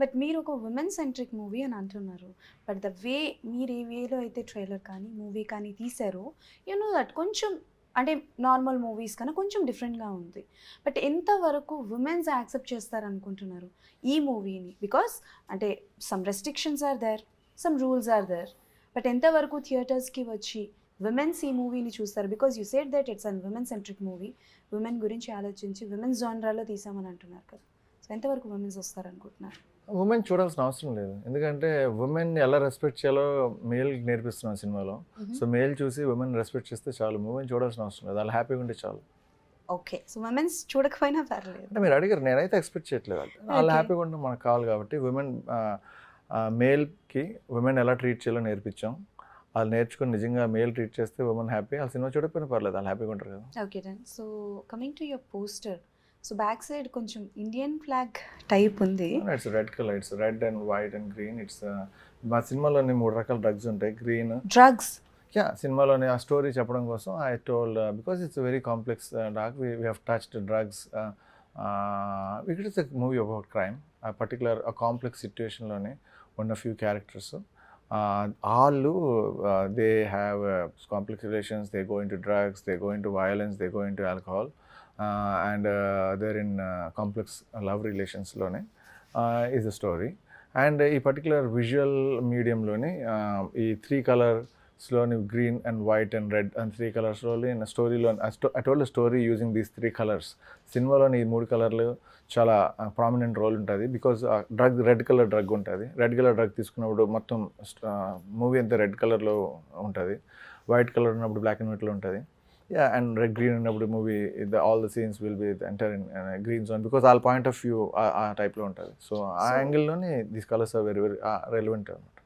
But మీరు ఒక women centric movie అని అంటున్నారు. బట్ ద వే మీరు ఏ వేలో అయితే ట్రైలర్ కానీ మూవీ కానీ తీశారో యు నో దట్ కొంచెం అంటే నార్మల్ మూవీస్ కన్నా కొంచెం డిఫరెంట్గా ఉంది. బట్ ఎంతవరకు ఉమెన్స్ యాక్సెప్ట్ చేస్తారనుకుంటున్నారు ఈ మూవీని బికాస్ అంటే some restrictions are there some rules are there but ఎంతవరకు థియేటర్స్కి వచ్చి విమెన్స్ ఈ మూవీని చూస్తారు? Because you said that it's an women centric movie women గురించి ఆలోచించి విమెన్స్ జానరాలో తీసామని అంటున్నారు కదా. ఎంతవరకు వస్తారనుకుంటున్నారు? ఉమెన్ చూడాల్సిన అవసరం లేదు. ఎందుకంటే ఉమెన్ ఎలా రెస్పెక్ట్ చేయాలో మేల్ నేర్పిస్తున్నాం సినిమాలో. సో మేల్ చూసి ఉమెన్ రెస్పెక్ట్ చేస్తే చాలు. ఉమెన్ చూడాల్సిన అవసరం లేదు. వాళ్ళు హ్యాపీగా ఉంటే చాలు. ఓకే సో విమెన్స్ చూడకపోయినా పర్లేదు. అంటే మీరు అడిగారు నేనైతే ఎక్స్పెక్ట్ చేయట్లేదు వాళ్ళు. హ్యాపీగా ఉంటే మనకు కావాలి కాబట్టి ఉమెన్ మేల్కి ఉమెన్ ఎలా ట్రీట్ చేయాలో నేర్పించాం. వాళ్ళు నేర్చుకుని నిజంగా మేల్ ట్రీట్ చేస్తే ఉమెన్ హ్యాపీ వాళ్ళు సినిమా చూడకపోయినా పర్లేదు. వాళ్ళు హ్యాపీగా ఉంటారు కదా. Okay so coming to your poster so back side కొంచెం ఇండియన్ ఫ్లాగ్ టైప్ ఉంది. It's red colour it's red and white and green it's మా సినిమాలోని మూడు రకాల డ్రగ్స్ ఉంటాయి. గ్రీన్ డ్రగ్స్ యా సినిమాలోని ఆ స్టోరీ చెప్పడం కోసం I told because it's very complex dark we have touched drugs it is a movie about crime ఆ పర్టికులర్ ఆ కాంప్లెక్స్ సిచ్యువేషన్లోనే ఉన్న ఫ్యూ క్యారెక్టర్స్ వాళ్ళు they have complex relations they go into drugs they go into violence they go into alcohol and there in complex love రిలేషన్స్లోనే is the story and ఈ particular visual మీడియంలోని ఈ three కలర్స్లోని green and white and red and three కలర్స్లోని స్టోరీలో I told story using these three colours సినిమాలోని ఈ మూడు కలర్లు చాలా prominent role ఉంటుంది because drug red colour drug ఉంటుంది. రెడ్ కలర్ డ్రగ్ తీసుకున్నప్పుడు మొత్తం మూవీ అంతా రెడ్ కలర్లో ఉంటుంది. వైట్ కలర్ ఉన్నప్పుడు బ్లాక్ అండ్ వైట్లో ఉంటుంది. యా అండ్ రెడ్ గ్రీన్ ఉన్నప్పుడు movie the all the scenes will be enter in green zone because all point of view ఆ టైప్లో ఉంటుంది. సో ఆ యాంగిల్లోనే these colours are very very relevant అనమాట